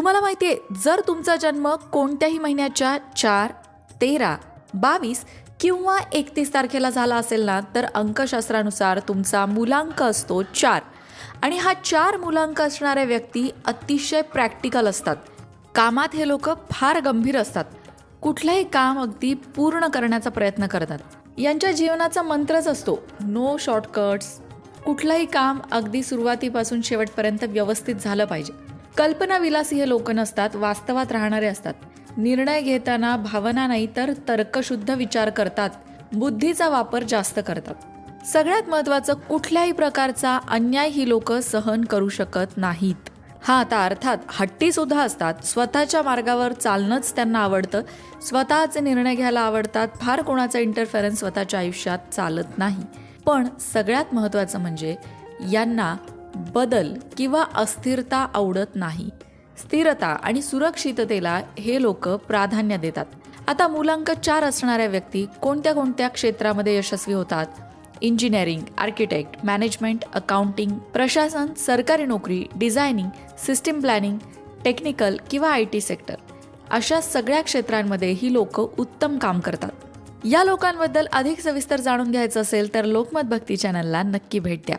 तुम्हाला माहिती आहे जर तुमचा जन्म कोणत्याही महिन्याच्या चार तेरा बावीस किंवा एकतीस तारखेला झाला असेल ना तर अंकशास्त्रानुसार तुमचा मुलांक असतो चार. आणि हा चार मुलांक असणाऱ्या व्यक्ती अतिशय प्रॅक्टिकल असतात. कामात हे लोक फार गंभीर असतात. कुठलंही काम अगदी पूर्ण करण्याचा प्रयत्न करतात. यांच्या जीवनाचा मंत्रच असतो नो शॉर्टकट्स कुठलंही काम अगदी सुरुवातीपासून शेवटपर्यंत व्यवस्थित झालं पाहिजे. कल्पनाविलासी हे लोक नसतात वास्तवात राहणारे असतात. निर्णय घेताना भावना नाही तर तर्कशुद्ध विचार करतात. बुद्धीचा वापर जास्त करतात. सगळ्यात महत्त्वाचं कुठल्याही प्रकारचा अन्याय ही लोक सहन करू शकत नाहीत. हा आता अर्थात हट्टी सुद्धा असतात. स्वतःच्या मार्गावर चालणंच त्यांना आवडतं. स्वतःचे निर्णय घ्यायला आवडतात. फार कोणाचा इंटरफेरन्स स्वतःच्या आयुष्यात चालत नाही. पण सगळ्यात महत्त्वाचं म्हणजे यांना बदल किंवा अस्थिरता आवडत नाही. स्थिरता आणि सुरक्षिततेला हे लोक प्राधान्य देतात. आता मुलांक चार असणाऱ्या व्यक्ती कोणत्या कोणत्या क्षेत्रामध्ये यशस्वी होतात? इंजिनिअरिंग आर्किटेक्ट मॅनेजमेंट अकाउंटिंग प्रशासन सरकारी नोकरी डिझायनिंग सिस्टीम प्लॅनिंग टेक्निकल किंवा आय टी सेक्टर. अशा सगळ्या क्षेत्रांमध्ये ही लोक उत्तम काम करतात. या लोकांबद्दल अधिक सविस्तर जाणून घ्यायचं असेल तर लोकमत भक्ती चॅनलला नक्की भेट द्या.